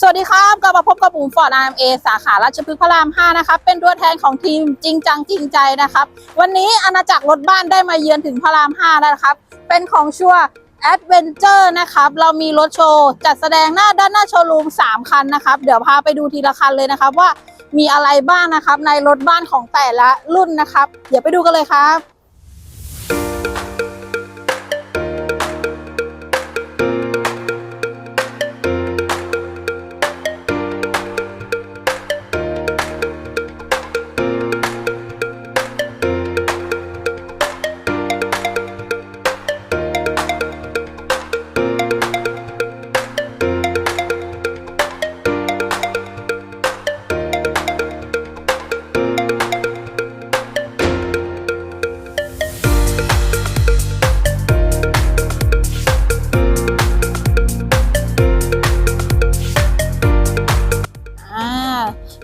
สวัสดีครับกลับมาพบกับผมฟอร์ดอาร์เอสาขาราชพฤกษ์พระราม 5 นะครับ เป็นตัวแทนของทีมจริงจังจริงใจนะครับ วันนี้อาณาจักรรถบ้านได้มาเยือนถึงพระราม 5 แล้วนะครับ เป็นของชัวแอดเวนเจอร์นะครับ เรามีรถโชว์ จัดแสดงหน้าด้านหน้าโชว์รูม 3 คันนะครับ เดี๋ยวพาไปดูทีละคันเลยนะครับ ว่ามีอะไรบ้างนะครับ ในรถบ้านของแต่ละรุ่นนะครับ เดี๋ยวไปดูกันเลยครับ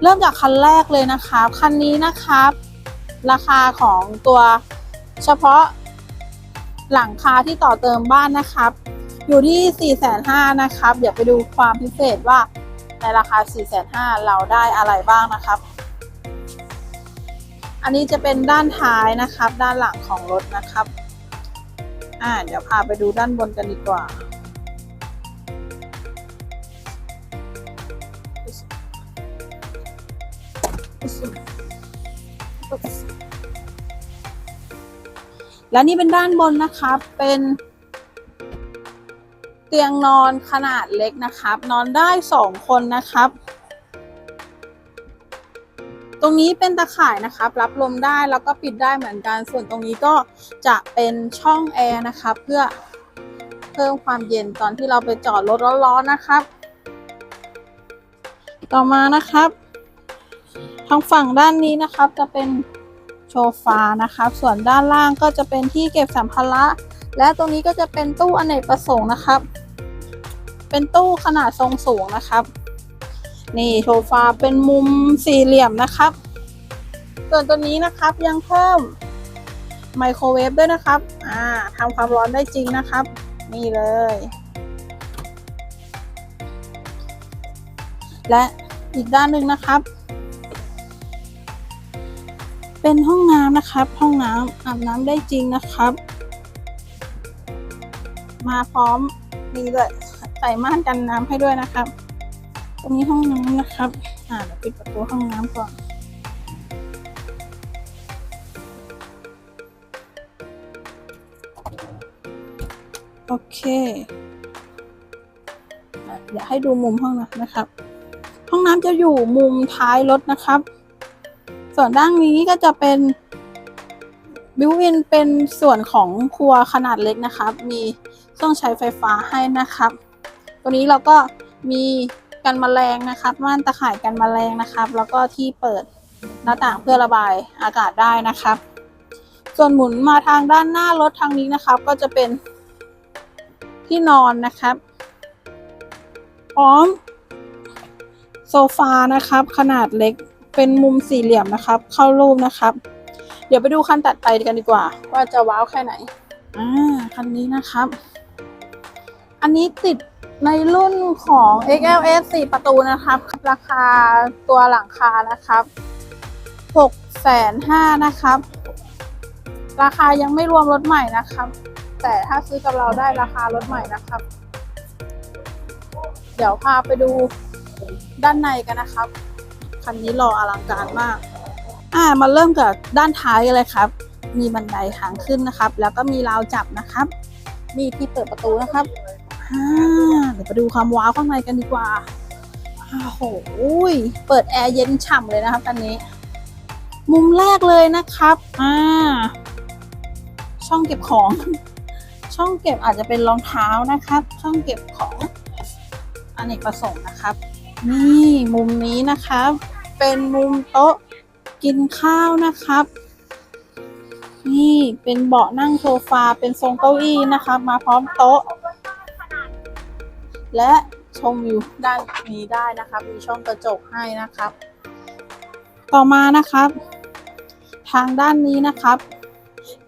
เริ่มจากคันแรกเลยนะครับ คันนี้นะครับ ราคาของตัวเฉพาะหลังคาที่ต่อเติมบ้านนะครับ อยู่ที่ 4 5 0 0 0นะครับ เดี๋ยวไปดูความพิเศษว่าในราคา 4 5 0 0 0เราได้อะไรบ้างนะครับ อันนี้จะเป็นด้านท้ายนะครับ ด้านหลังของรถนะครับ อ่า เดี๋ยวพาไปดูด้านบนกันดีกว่า และนี่เป็นด้านบนนะครับ เป็นเตียงนอนขนาดเล็กนะครับ นอนได้สองคนนะครับ ตรงนี้เป็นตะข่ายนะครับ รับลมได้แล้วก็ปิดได้เหมือนกัน ส่วนตรงนี้ก็จะเป็นช่องแอร์นะครับ เพื่อเพิ่มความเย็นตอนที่เราไปจอดรถร้อนๆนะครับ ต่อมานะครับ ทางฝั่งด้านนี้นะครับจะเป็นโชฟานะครับ ส่วนด้านล่างก็จะเป็นที่เก็บสัมภาระ และตรงนี้ก็จะเป็นตู้อเนกประสงค์นะครับ เป็นตู้ขนาดทรงสูงนะครับ นี่โชฟาเป็นมุมสี่เหลี่ยมนะครับ ส่วนตัวนี้นะครับยังเพิ่มไมโครเวฟด้วยนะครับ อ่าทำความร้อนได้จริงนะครับ นี่เลย และอีกด้านหนึ่งนะครับ เป็นห้องน้ำนะครับ ห้องน้ำอาบน้ำได้จริงนะครับ มาพร้อมมีเลยใส่ม่านกันน้ำให้ด้วยนะครับ ตรงนี้ห้องน้ำนะครับ อ่าเดี๋ยวปิดประตูห้องน้ำก่อนโอเคอะเดี๋ยวให้ดูมุมห้องน้ำนะครับ ห้องน้ำจะอยู่มุมท้ายรถนะครับ ส่วนด้านนี้ก็จะเป็นบิวอินเป็นส่วนของครัวขนาดเล็กนะครับ มีเครื่องใช้ไฟฟ้าให้นะครับ ตัวนี้เราก็มีกันแมลงนะครับ ม่านตะข่ายกันแมลงนะครับ แล้วก็ที่เปิดหน้าต่างเพื่อระบายอากาศได้นะครับ ส่วนหมุนมาทางด้านหน้ารถทางนี้นะครับ ก็จะเป็นที่นอนนะครับ พร้อมโซฟานะครับ ขนาดเล็ก เป็นมุมสี่เหลี่ยมนะครับ เข้ารูปนะครับ เดี๋ยวไปดูคันตัดไปกันดีกว่า ว่าจะว้าวแค่ไหนอ่าคันนี้นะครับ อันนี้ติดในรุ่นของ XLS 4 ประตูนะครับ ราคาตัวหลังคานะครับ6 5 0 0 0นะครับ ราคายังไม่รวมรถใหม่นะครับ แต่ถ้าซื้อกับเราได้ราคารถใหม่นะครับ เดี๋ยวพาไปดูด้านในกันนะครับ คันนี้รออลังการมาก อ่ามาเริ่มกับด้านท้ายกันเลยครับ มีบันไดทางขึ้นนะครับ แล้วก็มีราวจับนะครับ มีที่เปิดประตูนะครับอ่าเดี๋ยวไปดูความว้าวข้างในกันดีกว่าโอ้โหเปิดแอร์เย็นฉ่ำเลยนะครับคันนี้ มุมแรกเลยนะครับ อ่า ช่องเก็บของ ช่องเก็บอาจจะเป็นรองเท้านะครับ ช่องเก็บของอเนกประสงค์นะครับ นี่มุมนี้นะครับ เป็นมุมโต๊ะกินข้าวนะครับ นี่เป็นเบาะนั่งโซฟาเป็นทรงเก้าอี้นะครับมาพร้อมโต๊ะ และชมวิวด้านนี้ได้นะครับมีช่องกระจกให้นะครับ ต่อมานะครับ ทางด้านนี้นะครับ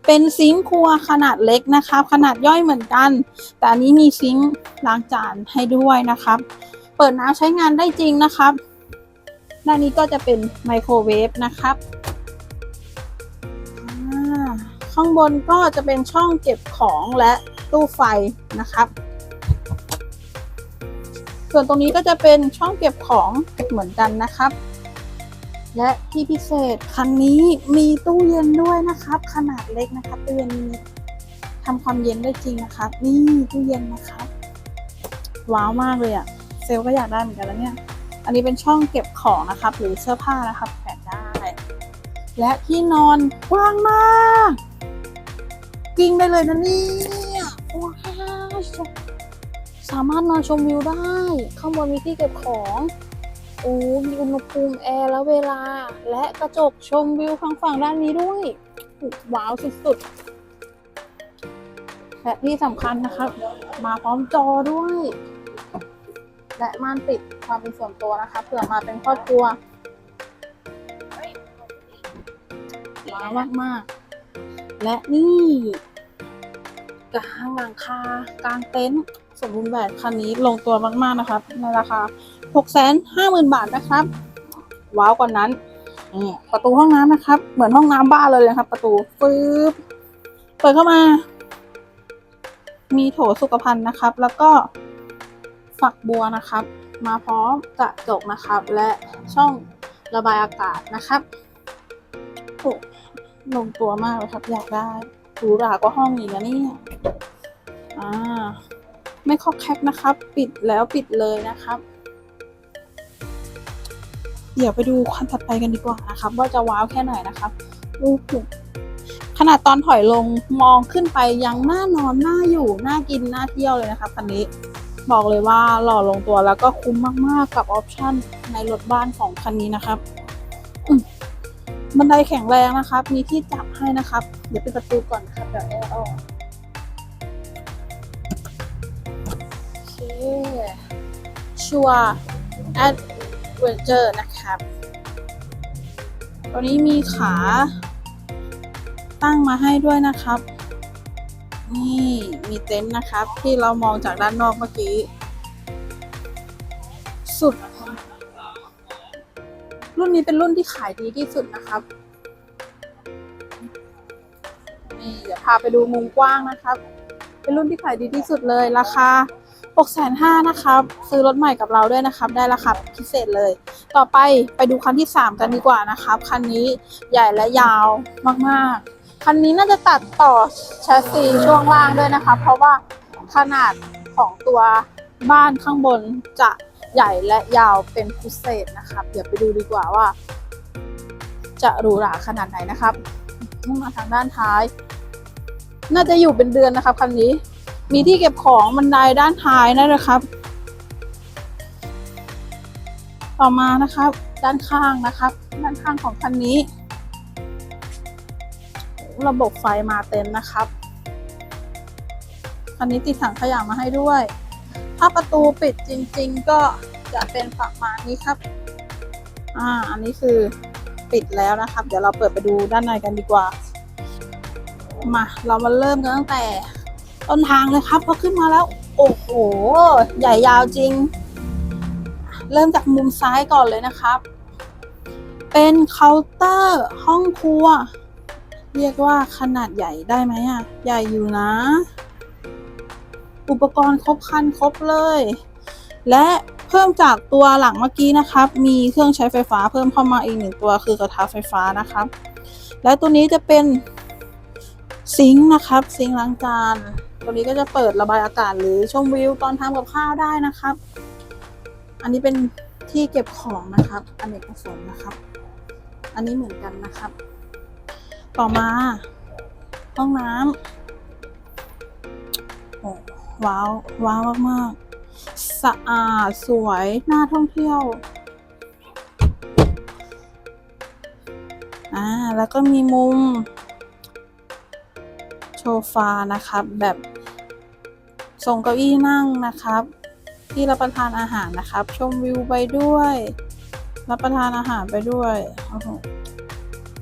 เป็นซิงค์ครัวขนาดเล็กนะครับ ขนาดย่อยเหมือนกัน แต่อันนี้มีซิงค์ล้างจานให้ด้วยนะครับ เปิดน้ำใช้งานได้จริงนะครับ ด้านนี้ก็จะเป็นไมโครเวฟนะครับ ข้างบนก็จะเป็นช่องเก็บของและตู้ไฟนะครับ ส่วนตรงนี้ก็จะเป็นช่องเก็บของเหมือนกันนะครับ และที่พิเศษคันนี้มีตู้เย็นด้วยนะครับ ขนาดเล็กนะครับตู้เย็นมีทำความเย็นได้จริงนะครับ นี่ตู้เย็นนะครับ ว้าวมากเลยอะเซลก็อยากได้เหมือนกันแล้วเนี่ย อันนี้เป็นช่องเก็บของนะครับ หรือเสื้อผ้านะครับแขวนได้ และที่นอนกว้างมากกิ้งได้เลยนะเนี่ยว้าวสามารถนอนชมวิวได้ ข้างบนมีที่เก็บของโอ้มีอุณหภูมิแอร์และเวลา และกระจกชมวิวทางฝั่งด้านนี้ด้วยว้าวสุดๆและที่สำคัญนะครับ มาพร้อมจอด้วย และม่านปิดความเป็นส่วนตัวนะคะเผื่อมาเป็นครอบครัวว้าวมากๆ และนี่กลางหลังคากลางเต็นท์สมบูรณ์แบบคันนี้ลงตัวมากๆนะครับในราคา 650,000 บาทนะครับ ว้าวกว่านั้นนี่ประตูห้องน้ำนะครับ เหมือนห้องน้ำบ้านเลยนะครับ ประตูฟืบเปิดเข้ามา มีโถสุขภัณฑ์นะครับ แล้วก็ ฝักบัวนะครับ มาพร้อมกระจกนะครับ และช่องระบายอากาศนะครับโอ้ลงตัวมากเลยครับอยากได้หรูหรากว่าห้องอีกนะเนี่ยอ่าไม่คอกแคกนะครับ ปิดแล้วปิดเลยนะครับ เดี๋ยวไปดูคันถัดไปกันดีกว่านะครับ ว่าจะว้าวแค่ไหนนะครับโอ้โหขนาดตอนถอยลงมองขึ้นไปยังน่านอนน่าอยู่น่ากินน่าเที่ยวเลยนะครับคันนี้ บอกเลยว่าหล่อลงตัวแล้วก็คุ้มมากๆกับออปชั่นในรถบ้านของคันนี้นะครับมบันไดแข็งแรงนะครับ มีที่จับให้นะครับ เดี๋ยวเปิดประตูก่อนครับเดี๋ยวแอร์ออกโอเคชัวแอดเวนเจอร์นะครับตัวนี้มีขา ตั้งมาให้ด้วยนะครับ นี่ มีเต็นท์นะครับ ที่เรามองจากด้านนอกเมื่อกี้ สุด รุ่นนี้เป็นรุ่นที่ขายดีที่สุดนะครับนี่เดี๋ยวพาไปดูมุมกว้างนะครับ เป็นรุ่นที่ขายดีที่สุดเลยราคา6,500นะครับ ซื้อรถใหม่กับเราด้วยนะครับ ได้ราคาพิเศษเลย ต่อไปไปดูคันที่ 3 กันดีกว่านะครับ คันนี้ใหญ่และยาวมาก ๆ คันนี้น่าจะตัดต่อแชสซีช่วงล่างด้วยนะคะ เพราะว่าขนาดของตัวบ้านข้างบนจะใหญ่และยาวเป็นพิเศษนะครับเดี๋ยวไปดูดีกว่าว่า จะหรูหราขนาดไหนนะครับมาทางด้านท้าย น่าจะอยู่เป็นเดือนนะครับคันนี้ มีที่เก็บของบันไดด้านท้ายนะครับ ต่อมานะครับ ด้านข้างนะครับ ด้านข้างของคันนี้ ระบบไฟมาเต็มนะครับ คันนี้ติดถังขยะมาให้ด้วย ถ้าประตูปิดจริง ๆ ก็จะเป็นประมาณนี้ครับ อ่า อันนี้คือปิดแล้วนะครับ เดี๋ยวเราเปิดไปดูด้านในกันดีกว่า มา เรามาเริ่มกันตั้งแต่ต้นทางเลยครับพอขึ้นมาแล้ว โอ้โห ใหญ่ยาวจริง เริ่มจากมุมซ้ายก่อนเลยนะครับ เป็นเคาน์เตอร์ห้องครัว เรียกว่าขนาดใหญ่ได้ไหมอะใหญ่อยู่นะ อุปกรณ์ครบคันครบเลย และเพิ่มจากตัวหลังเมื่อกี้นะครับ มีเครื่องใช้ไฟฟ้าเพิ่มเข้ามาอีกหนึ่งตัวคือกระทะไฟฟ้านะครับ และตัวนี้จะเป็นซิงค์นะครับซิงค์ล้างจานตัวนี้ก็จะเปิดระบายอากาศหรือชมวิวตอนทำกับข้าวได้นะครับ อันนี้เป็นที่เก็บของนะครับอเนกประสงค์นะครับ อันนี้เหมือนกันนะครับ ต่อมา ห้องน้ำโอ้ว้าวว้าวมากๆ สะอาดสวยน่าท่องเที่ยวอ่าแล้วก็มีมุมโซฟานะครับ แบบทรงเก้าอี้นั่งนะครับ ที่รับประทานอาหารนะครับ ชมวิวไปด้วย รับประทานอาหารไปด้วยโอ้โห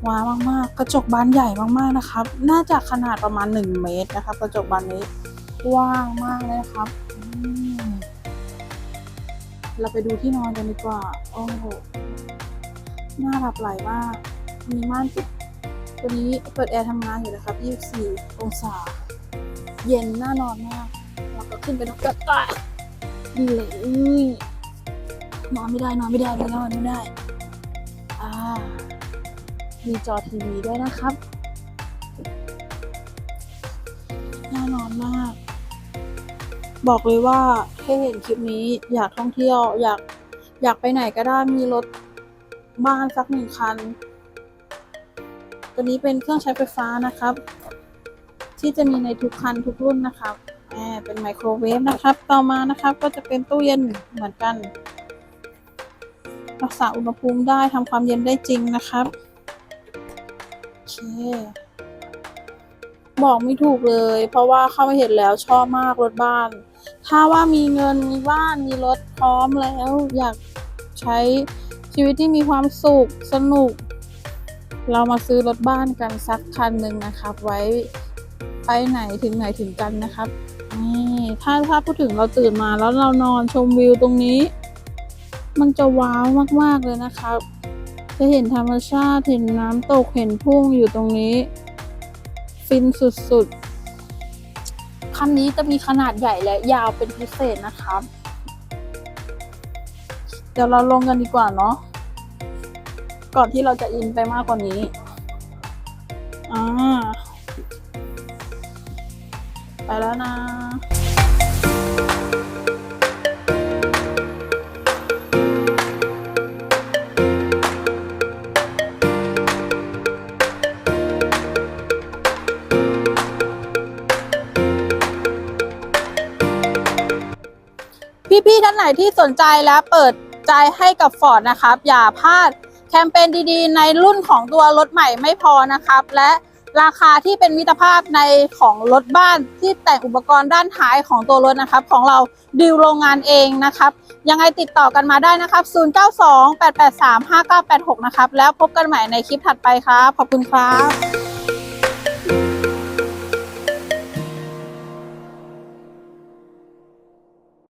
ว้าวมากๆ กระจกบานใหญ่มากๆนะครับ น่าจะขนาดประมาณ 1 เมตรนะครับ กระจกบานนี้กว้างมากเลยครับ เราไปดูที่นอนกันดีกว่า โอ้โห น่าหลับไหลมาก มีม่านปิดตัวนี้เปิดแอร์ทำงานอยู่นะครับ 24 องศา เย็นน่านอนมาก เราก็ขึ้นไปนอนกันอะดีเลยนอนไม่ได้ นอนไม่ได้นอนไม่ได้ มีจอทีวีด้วยนะครับ น่านอนมาก บอกเลยว่าให้เห็นคลิปนี้อยากท่องเที่ยว อยากอยากไปไหนก็ได้มีรถบ้านสักหนึ่งคัน ตัวนี้เป็นเครื่องใช้ไฟฟ้านะครับ ที่จะมีในทุกคันทุกรุ่นนะครับแหมเป็นไมโครเวฟนะครับ ต่อมานะครับก็จะเป็นตู้เย็นเหมือนกัน รักษาอุณหภูมิได้ทำความเย็นได้จริงนะครับ เค บอกไม่ถูกเลย เพราะว่าเข้ามาเห็นแล้วชอบมากรถบ้าน ถ้าว่ามีเงินมีบ้านมีรถพร้อมแล้วอยากใช้ชีวิตที่มีความสุขสนุก เรามาซื้อรถบ้านกันสักคันหนึ่งนะครับ ไว้ไปไหนถึงไหนถึงกันนะครับนี่ถ้าถ้าพูดถึงเราตื่นมาแล้วเรานอนชมวิวตรงนี้ มันจะว้าวมาก ๆ เลยนะครับ จะเห็นธรรมชาติเห็นน้ำตกเห็นทุ่งอยู่ตรงนี้ ฟินสุดๆ คันนี้จะมีขนาดใหญ่และยาวเป็นพิเศษนะครับเดี๋ยวเราลงกันดีกว่าเนาะก่อนที่เราจะอินไปมากกว่านี้อ่าไปแล้วนะ ท่านไหนที่สนใจและเปิดใจให้กับฟอร์ดนะครับ อย่าพลาดแคมเปญดีๆ ในรุ่นของตัวรถใหม่ไม่พอนะครับ และราคาที่เป็นมิตรภาพในของรถบ้านที่แต่งอุปกรณ์ด้านท้ายของตัวรถนะครับ ของเราดิวโรงงานเองนะครับ ยังไงติดต่อกันมาได้นะครับ 0928835986 นะครับ แล้วพบกันใหม่ในคลิปถัดไปครับขอบคุณครับ